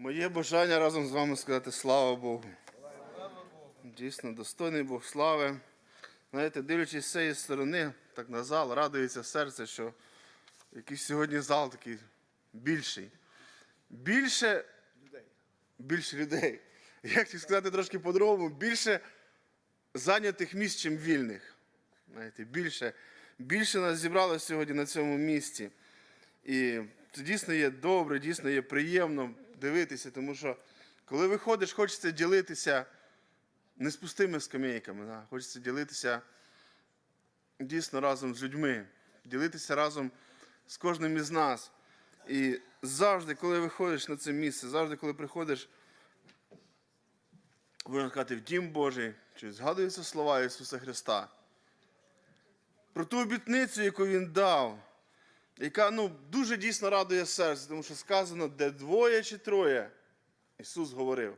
Моє бажання разом з вами сказати слава Богу. Дійсно, достойний Бог слави. Знаєте, дивлячись з цієї сторони, так на зал, радується серце, що якийсь сьогодні зал такий більший. Більше людей. Більше людей. Як ті сказати трошки по-другому, більше зайнятих місць, чим вільних. Знаєте, більше, більше нас зібралося сьогодні на цьому місці. І це дійсно є добре, дійсно є приємно дивитися, тому що коли виходиш, хочеться ділитися не з пустими скамейками, да? хочеться ділитися дійсно разом з людьми, ділитися разом з кожним із нас. І завжди, коли виходиш на це місце, завжди, коли приходиш, можна сказати, в Дім Божий, чи згадуються слова Ісуса Христа. Про ту обітницю, яку Він дав, яка ну, дуже дійсно радує серце, тому що сказано, де двоє чи троє, Ісус говорив.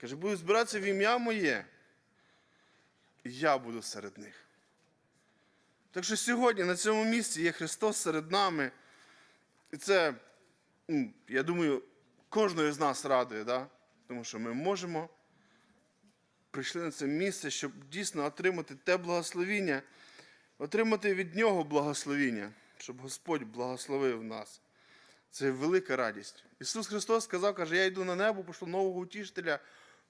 Каже, буду збиратися в ім'я моє, і я буду серед них. Так що сьогодні на цьому місці є Христос серед нами. І це, ну, я думаю, кожного з нас радує, да? тому що ми можемо прийшли на це місце, щоб дійсно отримати те благословіння, отримати від Нього благословіння, щоб Господь благословив нас. Це велика радість. Ісус Христос сказав, каже, я йду на небо, пошлю нового утішителя,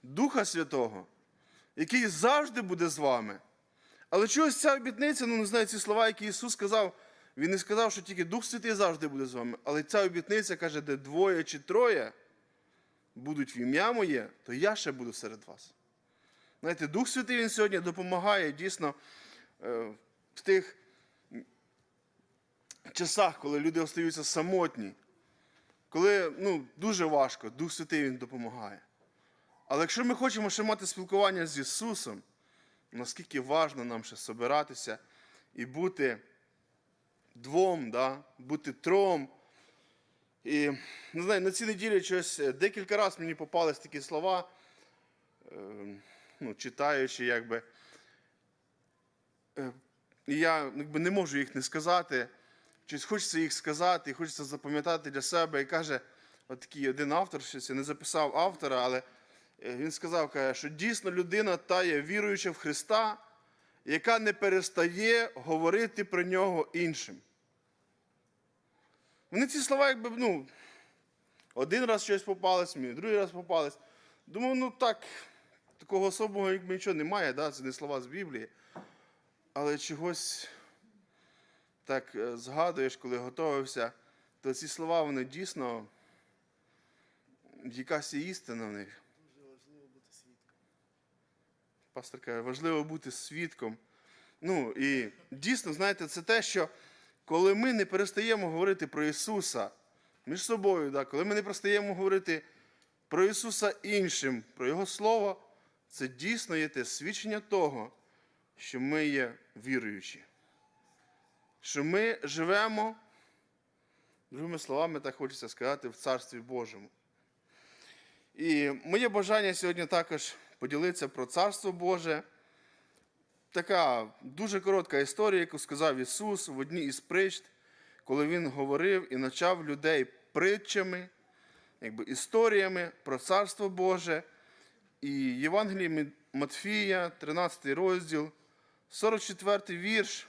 Духа Святого, який завжди буде з вами. Але чогось ця обітниця, ну не знаю, ці слова, які Ісус сказав, Він не сказав, що тільки Дух Святий завжди буде з вами. Але ця обітниця каже, де двоє чи троє будуть в ім'я моє, то я ще буду серед вас. Знаєте, Дух Святий Він сьогодні допомагає дійсно е, в тих часах, коли люди остаються самотні, коли ну, дуже важко, Дух Святий Він допомагає. Але якщо ми хочемо ще мати спілкування з Ісусом, наскільки важливо нам ще собиратися і бути двом, да? бути тром. І не знаю, на цій неділі щось е, декілька разів мені попались такі слова, е, ну, читаючи, якби. Е, І я якби, не можу їх не сказати. Щось хочеться їх сказати, хочеться запам'ятати для себе. І каже, от такий один автор, щось я не записав автора, але е, він сказав, каже, що дійсно людина та є віруюча в Христа, яка не перестає говорити про нього іншим. Вони ці слова, якби, ну, один раз щось попалось, мені другий раз попалось. Думав, ну так, такого особого якби нічого немає, да? це не слова з Біблії. Але чогось так е, згадуєш, коли готувався, то ці слова, вони дійсно, якась є істина в них. Дуже важливо бути свідком. Пастор каже, важливо бути свідком. Ну і дійсно, знаєте, це те, що коли ми не перестаємо говорити про Ісуса між собою, да, коли ми не перестаємо говорити про Ісуса іншим, про Його Слово, це дійсно є те свідчення того, що ми є віруючі. Що ми живемо, другими словами, так хочеться сказати, в Царстві Божому. І моє бажання сьогодні також поділитися про Царство Боже. Така дуже коротка історія, яку сказав Ісус в одній із притч, коли Він говорив і навчав людей притчами, якби історіями про Царство Боже. І Євангелії Матфія, 13 розділ, 44 вірш,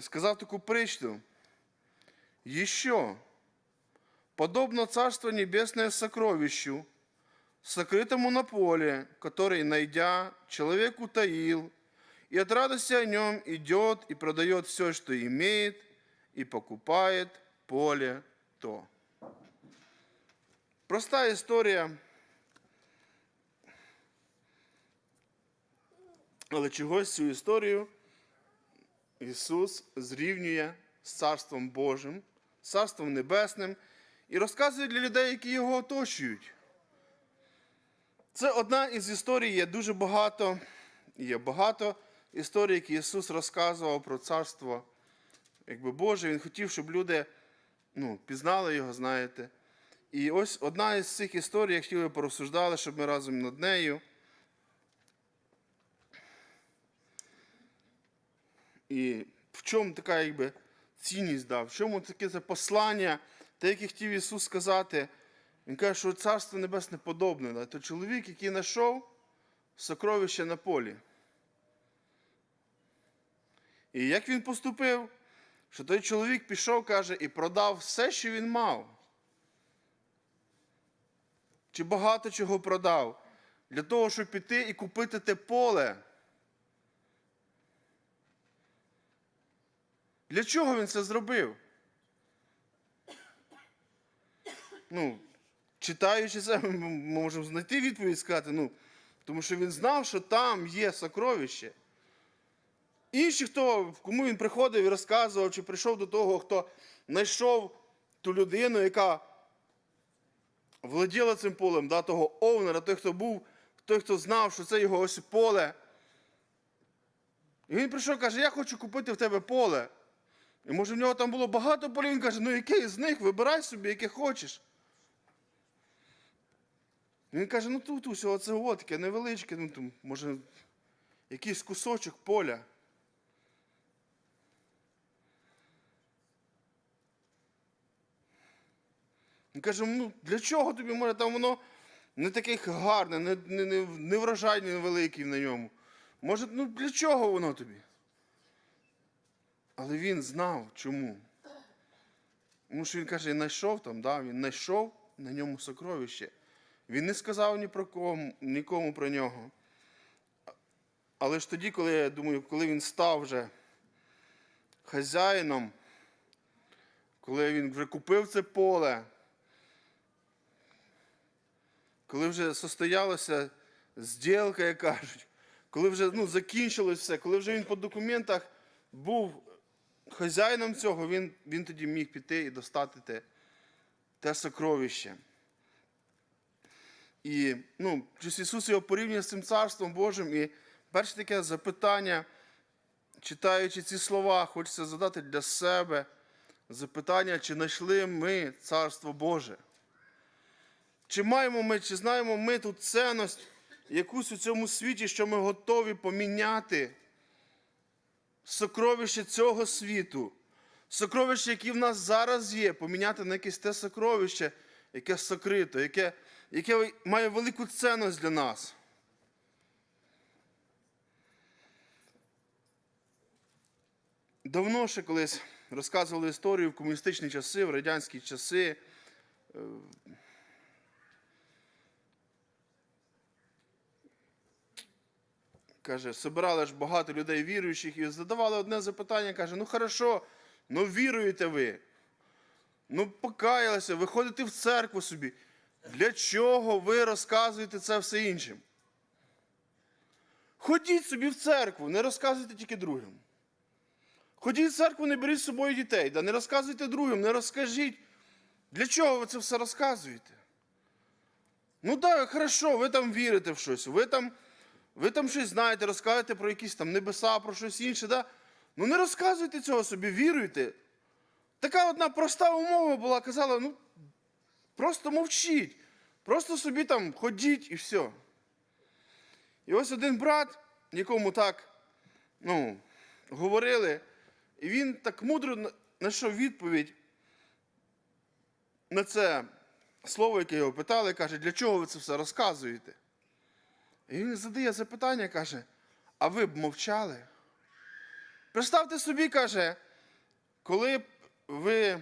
сказав таку притчу. Еще, подобно Царство Небесное сокровищу, сокрытому на поле, который, найдя, человек утаил, и от радости о нем идет и продает все, что имеет, и покупает поле то. Проста історія. Але чогось цю історію Ісус зрівнює з Царством Божим, з Царством Небесним і розказує для людей, які його оточують. Це одна із історій, є дуже багато, є багато історій, які Ісус розказував про Царство якби Боже. Він хотів, щоб люди ну, пізнали його, знаєте. І ось одна із цих історій, я хотів би порозсуждали, щоб ми разом над нею. І в чому така якби, цінність дав, в чому таке це послання, те, яке хотів Ісус сказати Він каже, що царство небесне подобне. Да? То чоловік, який знайшов сокровище на полі. І як він поступив, що той чоловік пішов, каже, і продав все, що він мав. Чи багато чого продав, для того, щоб піти і купити те поле. Для чого він це зробив? Ну, читаючи це, ми можемо знайти відповідь сказати, ну, тому що він знав, що там є сокровище. Інші, хто, кому він приходив і розказував, чи прийшов до того, хто знайшов ту людину, яка володіла цим полем, да, того овнера, той, хто був, той, хто знав, що це його ось поле. І він прийшов і каже, я хочу купити в тебе поле. І може в нього там було багато полів, він каже, ну яке з них, вибирай собі, яке хочеш. Він каже, ну тут ось оце от, таке невеличке, ну там, може, якийсь кусочок поля. Він каже, ну для чого тобі може там воно не таке гарне, не, не, не, не врожай невеликий на ньому. Може, ну для чого воно тобі? Але він знав чому. Тому що він каже, знайшов там, да, він знайшов на ньому сокровище. Він не сказав ні про кому, нікому про нього. Але ж тоді, коли я думаю, коли він став вже хазяїном, коли він вже купив це поле, коли вже состоялася зділка, як кажуть, коли вже ну, закінчилось все, коли вже він по документах був хазяїном цього, він, він тоді міг піти і достати те, те сокровище. І ну, Ісус його порівнює з цим Царством Божим. І перше таке запитання, читаючи ці слова, хочеться задати для себе запитання, чи знайшли ми Царство Боже? Чи маємо ми, чи знаємо ми ту цінність якусь у цьому світі, що ми готові поміняти сокровище цього світу, сокровище, яке в нас зараз є, поміняти на якесь те сокровище, яке сокрито, яке, яке має велику цінність для нас. Давно ще колись розказували історію в комуністичні часи, в радянські часи. Каже, собирали ж багато людей віруючих і задавали одне запитання, каже, ну хорошо, ну віруєте ви. Ну покаялися, ви ходите в церкву собі. Для чого ви розказуєте це все іншим? Ходіть собі в церкву, не розказуйте тільки другим. Ходіть в церкву, не беріть з собою дітей, да не розказуйте другим, не розкажіть. Для чого ви це все розказуєте? Ну так, хорошо, ви там вірите в щось, ви там, ви там щось знаєте, розказуєте про якісь там небеса, про щось інше. Да? Ну не розказуйте цього собі, віруйте. Така одна проста умова була, казала, ну просто мовчіть, просто собі там ходіть і все. І ось один брат, якому так ну, говорили, і він так мудро знайшов відповідь на це слово, яке його питали, каже, для чого ви це все розказуєте? І він задає запитання, каже, а ви б мовчали? Представте собі, каже, коли б ви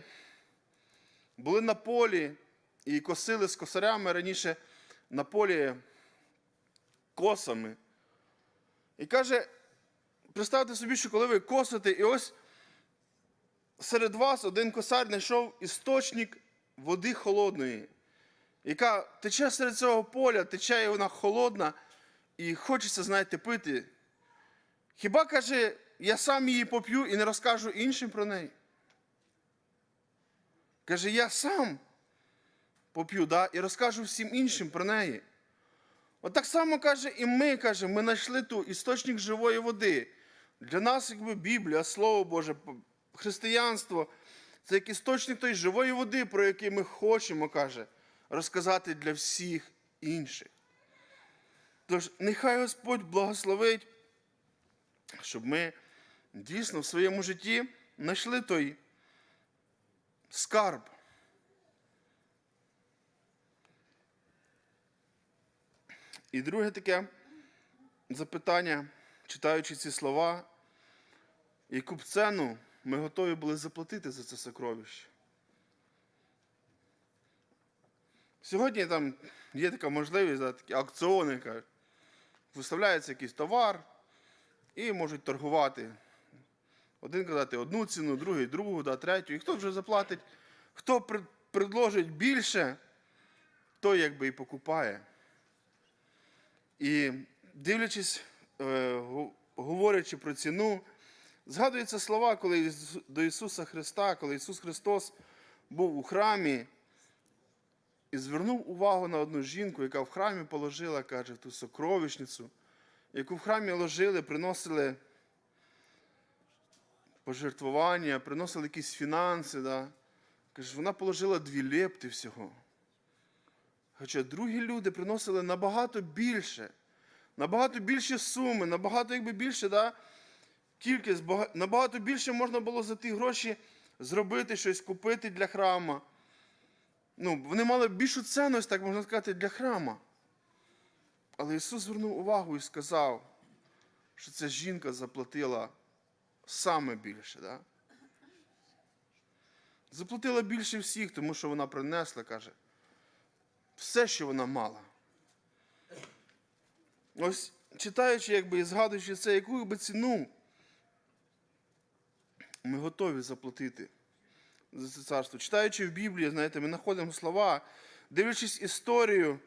були на полі і косили з косарями раніше на полі косами. І каже, представте собі, що коли ви косите, і ось серед вас один косар знайшов істочник води холодної, яка тече серед цього поля, тече і вона холодна, і хочеться, знаєте, пити. Хіба каже, я сам її поп'ю і не розкажу іншим про неї? Каже, я сам поп'ю, да, і розкажу всім іншим про неї. От так само каже, і ми каже, ми знайшли ту істочник живої води. Для нас, якби Біблія, Слово Боже, християнство це як істочник тої живої води, про який ми хочемо, каже, розказати для всіх інших. Тож, нехай Господь благословить, щоб ми дійсно в своєму житті знайшли той скарб. І друге таке запитання, читаючи ці слова, яку б ціну ми готові були заплатити за це сокровище. Сьогодні там є така можливість, да, такі аукціони, кажуть. Виставляється якийсь товар і можуть торгувати. Один казати одну ціну, другий другу, да, третю. І хто вже заплатить, хто предложить більше, той якби і покупає. І дивлячись, е, говорячи про ціну, згадуються слова, коли до Ісуса Христа, коли Ісус Христос був у храмі і звернув увагу на одну жінку, яка в храмі положила, каже, ту сокровищницю, яку в храмі ложили, приносили пожертвування, приносили якісь фінанси. Да? Каже, вона положила дві лепти всього. Хоча другі люди приносили набагато більше, набагато більші суми, набагато якби більше, да, кількість, набагато більше можна було за ті гроші зробити щось, купити для храма. Ну, вони мали більшу цінність, так можна сказати, для храма. Але Ісус звернув увагу і сказав, що ця жінка заплатила саме більше. Да? Заплатила більше всіх, тому що вона принесла, каже, все, що вона мала. Ось читаючи, якби і згадуючи це, яку би ціну ми готові заплатити за це царство. Читаючи в Біблії, знаєте, ми знаходимо слова, дивлячись історію,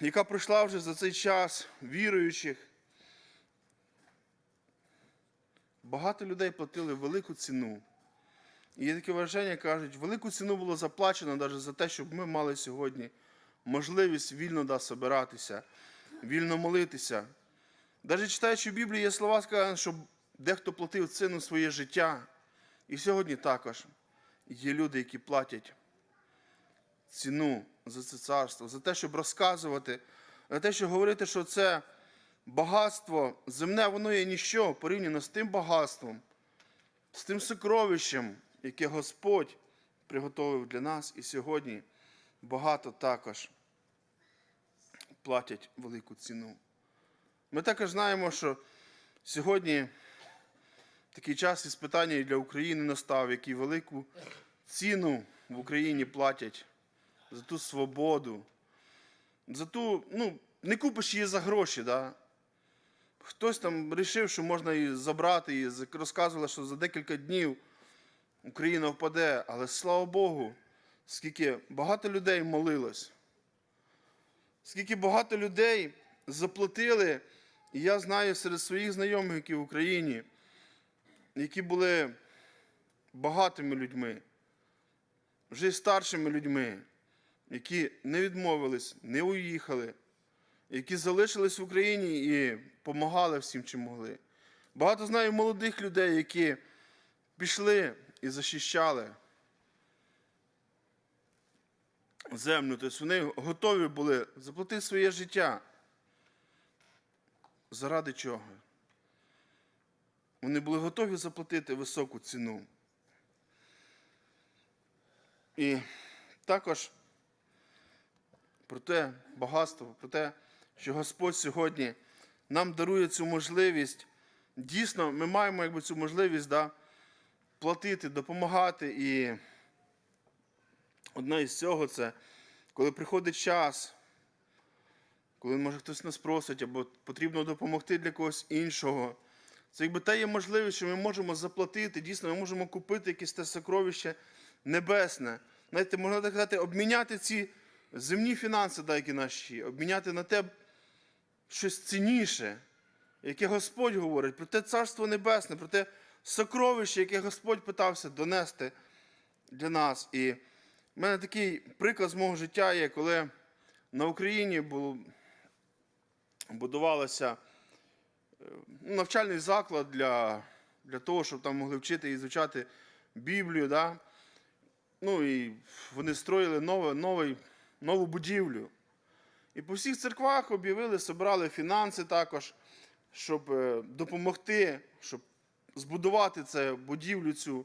яка пройшла вже за цей час віруючих. Багато людей платили велику ціну. І є таке враження, кажуть, велику ціну було заплачено навіть за те, щоб ми мали сьогодні можливість вільно да, собиратися, вільно молитися. Навіть читаючи в Біблії, є слова, сказані, що дехто платив ціну своє життя. І сьогодні також є люди, які платять ціну за це царство, за те, щоб розказувати, за те, щоб говорити, що це багатство земне, воно є ніщо порівняно з тим багатством, з тим сокровищем, яке Господь приготовив для нас. І сьогодні багато також платять велику ціну. Ми також знаємо, що сьогодні такий час іспитання і для України настав, які велику ціну в Україні платять за ту свободу, за ту, ну, не купиш її за гроші, да? Хтось там вирішив, що можна її забрати, і розказували, що за декілька днів Україна впаде, але слава Богу, скільки багато людей молилось, скільки багато людей заплатили, і я знаю серед своїх знайомих, які в Україні, які були багатими людьми, вже й старшими людьми, які не відмовились, не уїхали, які залишились в Україні і допомагали всім, чим могли. Багато знаю молодих людей, які пішли і захищали землю. Тобто вони готові були заплатити своє життя. Заради чого? Вони були готові заплатити високу ціну. І також про те багатство, про те, що Господь сьогодні нам дарує цю можливість. Дійсно, ми маємо якби, цю можливість да, платити, допомагати. І одне із цього це, коли приходить час, коли може хтось нас просить, або потрібно допомогти для когось іншого. Це якби та є можливість, що ми можемо заплатити, дійсно, ми можемо купити якесь те сокровище небесне. Знаєте, можна так сказати, обміняти ці земні фінанси, да, які наші, обміняти на те щось цінніше, яке Господь говорить, про те царство небесне, про те сокровище, яке Господь питався донести для нас. І в мене такий приклад з мого життя є, коли на Україні було, будувалося навчальний заклад для, для того, щоб там могли вчити і звучати Біблію. Да? Ну і вони строїли нове, новий, нову будівлю. І по всіх церквах об'явили, собрали фінанси також, щоб е, допомогти, щоб збудувати це будівлю цю.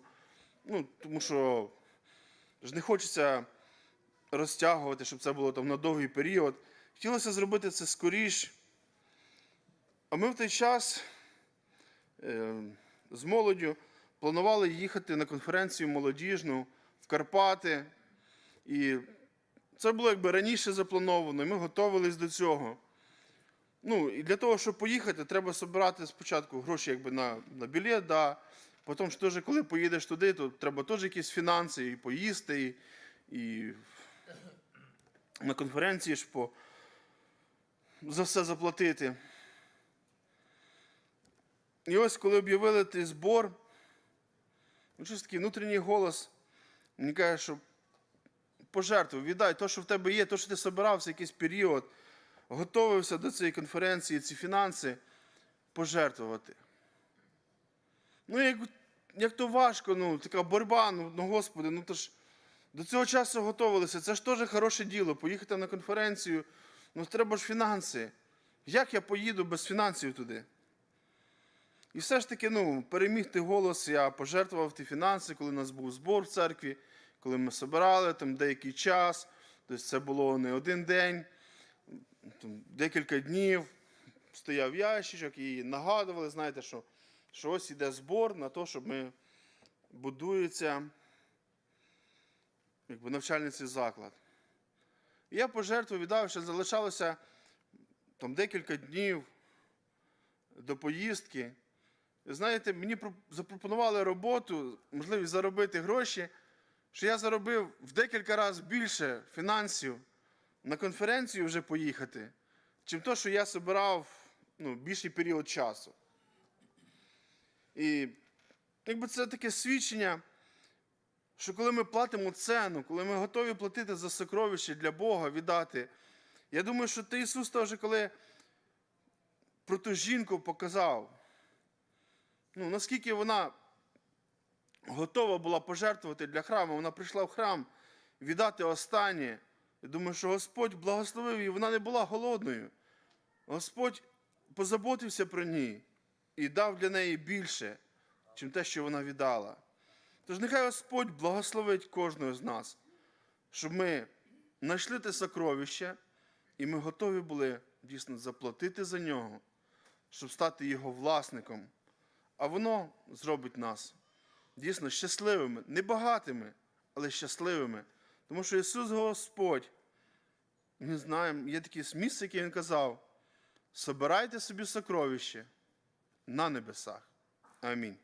Ну, тому що ж не хочеться розтягувати, щоб це було там на довгий період. Хотілося зробити це скоріш. А ми в той час е, з молоддю планували їхати на конференцію молодіжну в Карпати. І це було якби раніше заплановано, і ми готувалися до цього. Ну, і для того, щоб поїхати, треба збирати спочатку гроші якби, на, на білет, да. потім ж теж, коли поїдеш туди, то треба теж якісь фінанси, і поїсти, і, і на конференції ж по, за все заплатити. І ось коли об'явили той збор, ну, щось такий внутрішній голос мені каже, що пожертвуй, віддай те, що в тебе є, те, що ти збирався якийсь період, готувався до цієї конференції, ці фінанси пожертвувати. Ну, як, як то важко, ну, така боротьба, ну, ну Господи, ну то ж до цього часу готувалися. Це ж теж хороше діло. Поїхати на конференцію, ну треба ж фінанси. Як я поїду без фінансів туди? І все ж таки, ну, переміг ти голос, я пожертвував ті фінанси, коли у нас був збор в церкві, коли ми збирали там деякий час. Тобто це було не один день, там, декілька днів. Стояв ящичок і нагадували, знаєте, що, що ось іде збор на те, щоб ми будується якби, навчальний цей заклад. І я пожертву віддав, що залишалося там декілька днів до поїздки. Знаєте, мені запропонували роботу, можливість заробити гроші, що я заробив в декілька разів більше фінансів на конференцію вже поїхати, чим то, що я збирав ну, більший період часу. І якби це таке свідчення, що коли ми платимо ціну, коли ми готові платити за сокровище для Бога, віддати, я думаю, що ти Ісус теж, коли про ту жінку показав, ну, наскільки вона готова була пожертвувати для храму, вона прийшла в храм віддати останнє. Я думаю, що Господь благословив її, вона не була голодною. Господь позаботився про ній і дав для неї більше, чим те, що вона віддала. Тож нехай Господь благословить кожного з нас, щоб ми знайшли те сокровище, і ми готові були дійсно заплатити за нього, щоб стати його власником. А воно зробить нас дійсно щасливими, не багатими, але щасливими. Тому що Ісус Господь, ми знаємо, є таке місце, яке Він казав: собирайте собі сокровище на небесах. Амінь.